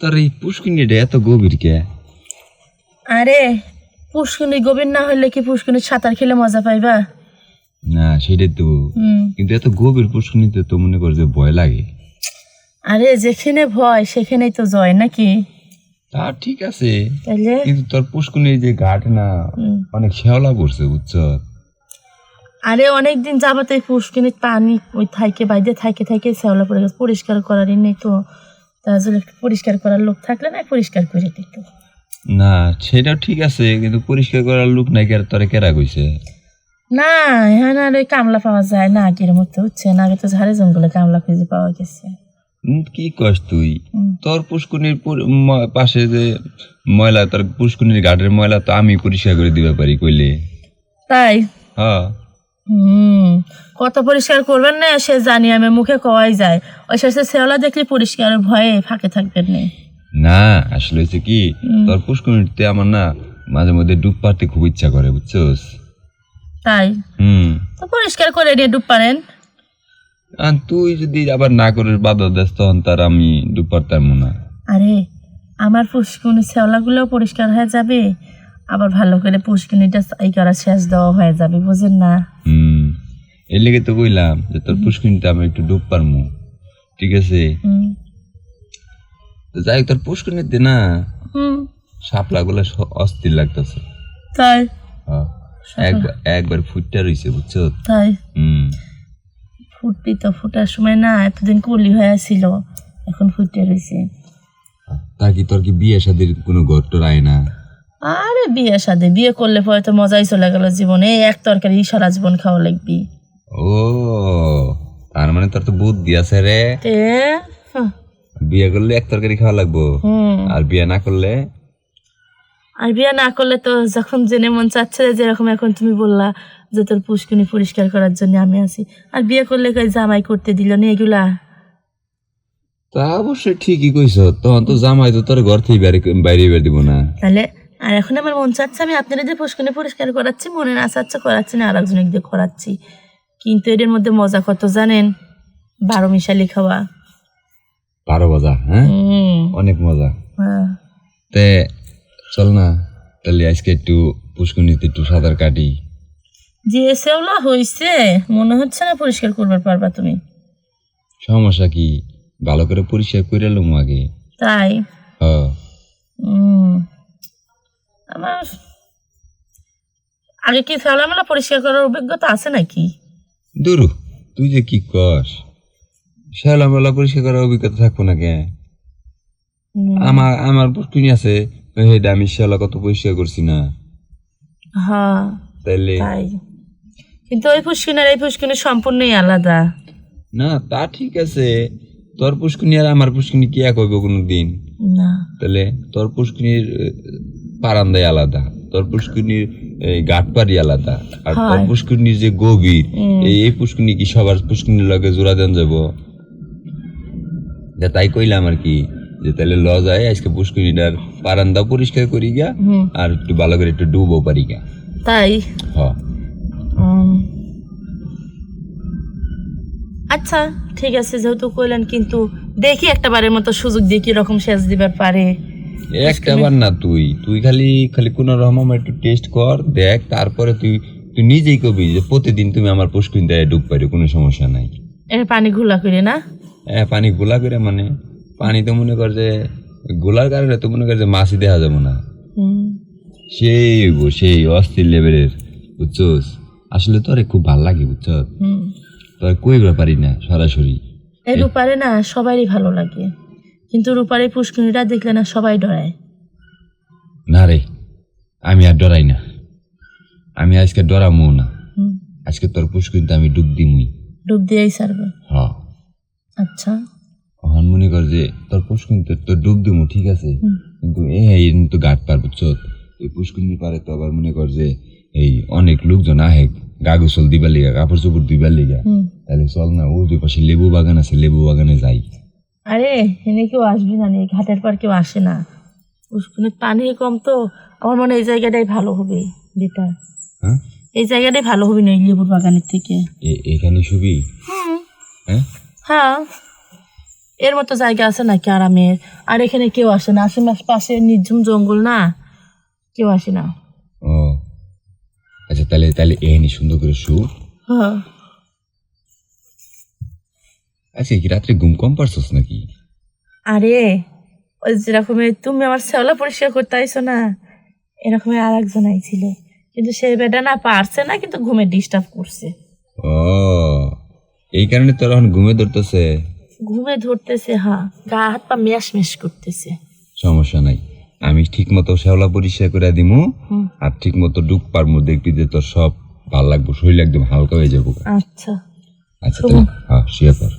তোর এই পুষ্কিনিটা এত গভীর কে? আরে পুষ্কুনি গভীর না কি পুষ্কুনি সাঁতার খেলে মজা পাইবা? না সেটাই তো। কিন্তু এত গভীর পুষ্কিনিতে তো মনে কর যে ভয় লাগে। আরে যেখানে ভয় সেখানেই তো জয় নাকি? তা ঠিক আছে। কিন্তু তোর পুষ্কুনির যে ঘাট না অনেক শেওলা পড়ছে বুঝছ? আরে অনেকদিন যাবত এই পানি ওই থাইকে বাইরে থাইকে থাইকে শ্যাওলা পড়ে গেছে পরিষ্কার করারই নেই তো। তার একটু পরিষ্কার করার লোক থাকলে না পরিষ্কার করে দিত। না সেটাও ঠিক আছে কিন্তু পরিষ্কার করার লোক নাই আর তোরে কেরা কইছে? না এখানে আর ওই কামলা পাওয়া যায় না আগের মতো হচ্ছে না আগে তো ঝাড়ে জঙ্গলে কামলা খুঁজে পাওয়া গেছে। কি কস তুই? তোর পুষ্কুনির পাশে যে ময়লা তোর পুষ্কুনির ঘাটের ময়লা তো আমি পরিষ্কার করে দিতে পারি কইলে। তাই? হ্যাঁ। হুম। কত পরিষ্কার করবেন না সে জানি আমি মুখে কওয়াই যায়। ওই শেষে শেওলা দেখলে পরিষ্কার ভয়ে ফাঁকে থাকবেন না। না আসলে হচ্ছে কি তোর পুষ্কুনিতে আমার না মাঝে মধ্যে ডুব পারতে খুব ইচ্ছা করে বুঝছস? তাই? হুম। তো পরিষ্কার করে নিয়ে ডুব পারেন আর তুই যদি আবার না করিস বাধা দেস তখন তার আমি ডুব পারতাম না। আরে আমার পুষ্কুনি শ্যাওলাগুলো পরিষ্কার হয়ে যাবে আবার ভালো করে পুষ্কুনিটা এই করা শেষ দেওয়া হয়ে যাবে বুঝেন না। এর লেগে তো কইলাম যে তোর পুষ্কুনিতে আমি একটু ডুব পারমু। ঠিক আছে? যাই তোর পুষ্কুনিতে না হুম। শাপলা গুলো অস্থির লাগতেছে। তাই? একবার একবার ফুটটা রইছে বুঝছ? তাই? হুম। ফুটবি তো ফুটার সময় না এতদিন কলি হয়ে ছিল এখন ফুটে রয়েছে তা কি তোর কি বিয়ে শাদির কোনো ঘট্টর আয় না? আরে বিয়ে সাথে বিয়ে করলে পরে তো মজাই চলে গেল জীবনে এক তরকারি সারা জীবন খাওয়া লাগবি। ও তার মানে তোর তো বুদ্ধি আছে রে। বিয়ে করলে এক তরকারি খাওয়া লাগবো। আর বিয়ে না করলে? আর বিয়ে না করলে তো যখন জেনে মন চাচ্ছে যেরকম এখন তুমি বললা যে তোর পুষ্কুনি পরিষ্কার করার জন্য আমি আছি। আর বিয়ে করলে কই জামাই করতে দিল না এগুলা? তা অবশ্যই ঠিকই কইছ। তখন তো জামাই তো তোর ঘর থেকে বাইরে বাইরে বের দিব না। তাহলে আর এখন আমার মন চাচ্ছে আমি আপনাদের যে পুষ্কুনি পরিষ্কার করাচ্ছি মনে না চাচ্ছে করাচ্ছি না আর একজনের দিয়ে করাচ্ছি। কিন্তু এদের মধ্যে মজা কত জানেন? বারো মিশালি খাওয়া। বারো বাজা হ্যাঁ? অনেক মজা। হ্যাঁ। তে চল না তাহলে আজকে একটু পুষ্কুনিতে একটু সাঁতার কাটি। যে সেওলা হইছে। মনে হচ্ছে না পরিষ্কার করবার পারবা তুমি। সমস্যা কি? ভালো করে পরিষ্কার করে এলাম আগে। তাই? আমার আগে কি ফেলামেলা পরিষ্কার করার অভিজ্ঞতা আছে নাকি? দুরু তুই যে কি কস? শ্যাওলা মেলা পরিষ্কার করার অভিজ্ঞতা থাকব না কে আমার আমার পুষ্কুনি আছে হেডা আমি শ্যাওলা কত পরিষ্কার করছি না। হ্যাঁ তাইলে? তাই। কিন্তু ওই পুষ্কিন আর এই পুষ্কিনি সম্পূর্ণই আলাদা। না তা ঠিক আছে। তোর পুষ্কুনি আর আমার পুষ্কুনি কি এক হইব কোনো দিন? না। তাহলে তোর পুষ্কুনির পারান্দাই আলাদা। তোর পুষ্কুনির গাটপারি আলাদা আর তোর। পুষ্কুনির যে গভীর এই পুষ্কুনি কি সবার পুষ্কুনির লগে জোড়া দেন যাব? যা তাই কইলাম আর কি যে তাহলে ল যায় আজকে পুষ্কুনিটার পারান্দা পরিষ্কার করি গা আর একটু ভালো করে একটু ডুবও পারি গা। তাই? হ। আচ্ছা ঠিক আছে যেহেতু কইলেন কিন্তু দেখি একটা বারের মতো সুযোগ দিয়ে কীরকম সেচ দিবার পারে। একটা বার না তুই। তুই খালি খালি কোন আমার একটু টেস্ট কর দেখ তারপরে তুই তুই নিজেই কবি যে প্রতিদিন তুমি আমার পুষ্কুনি দেয় ডুব পারি কোনো সমস্যা নাই। এর পানি ঘোলা করে না? হ্যাঁ পানি গোলা করে মানে? পানি তো মনে কর যে গোলার কারণে তো মনে কর যে মাছই দেখা যাব না। হুম। সেই সেই অস্থির লেভেলের বুঝছোস? আসলে তোরে খুব ভালো লাগে বুঝছ? তোর কইবার পারি না সরাসরি। এই রূপারে না সবারই ভালো লাগে। কিন্তু রূপারে পুষ্করিটা দেখলে না সবাই ডরায়। না রে আমি আর ডরাই না। আমি আজকে ডরামো না। আজকে তোর পুষ্কুনিতে আমি ডুব দিমুই। ডুব দিয়েই সারবে হ। আচ্ছা। হন মনে কর যে তোর পুষ্কুনিতে তোর ডুব দিমু ঠিক আছে। কিন্তু এই তো গাট পার বুঝছ? এই পুষ্কুনির পারে তো আবার মনে কর যে এই অনেক লোকজন আহে গা গোসল দিবার লিগা কাপড় চোপড় দিবার লিগা। তাহলে চল না ওই দুই পাশে লেবু বাগান আছে লেবু বাগানে যাই। আরে এনে কেউ আসবি না রে, ঘাটের পর কেউ আসে না। পুষ্করির পানি কম তো আমার মনে এই জায়গাটাই ভালো হবে বেটার। হ্যাঁ? এই জায়গাটাই ভালো হবে না এই লেবুর বাগানের থেকে। এখানে শুবি হ্যাঁ। হ্যাঁ? এর মতো জায়গা আছে নাকি আরামের আর এখানে কেউ আসে না আশেপাশে পাশে নির্ঝুম জঙ্গল না কেউ আসে না। ও। আচ্ছা তাহলে তাহলে এখানে সুন্দর করে শু হ্যাঁ। আচ্ছা কি রাত্রে ঘুম কম পারছস নাকি? আরে ওই যেরকম তুমি আমার শ্যাওলা পরিষ্কার করতে আইছো না এরকম আর একজন আইছিল। কিন্তু সে বেটা না পারছে না কিন্তু ঘুমে ডিস্টার্ব করছে। ও এই কারণে তোর এখন ঘুমে ধরতেছে? ঘুমে ধরতেছে হ্যাঁ। গা হাত পা মেশ মেশ করতেছে। সমস্যা নাই। আমি ঠিক মতো শ্যাওলা পরিষ্কার করে দিমু আর ঠিক মতো ডুব পারমু দেখবি যে তোর সব ভালো লাগবো শরীর একদম হালকা হয়ে যাব আচ্ছা। আচ্ছা হ্যাঁ শুয়ে পর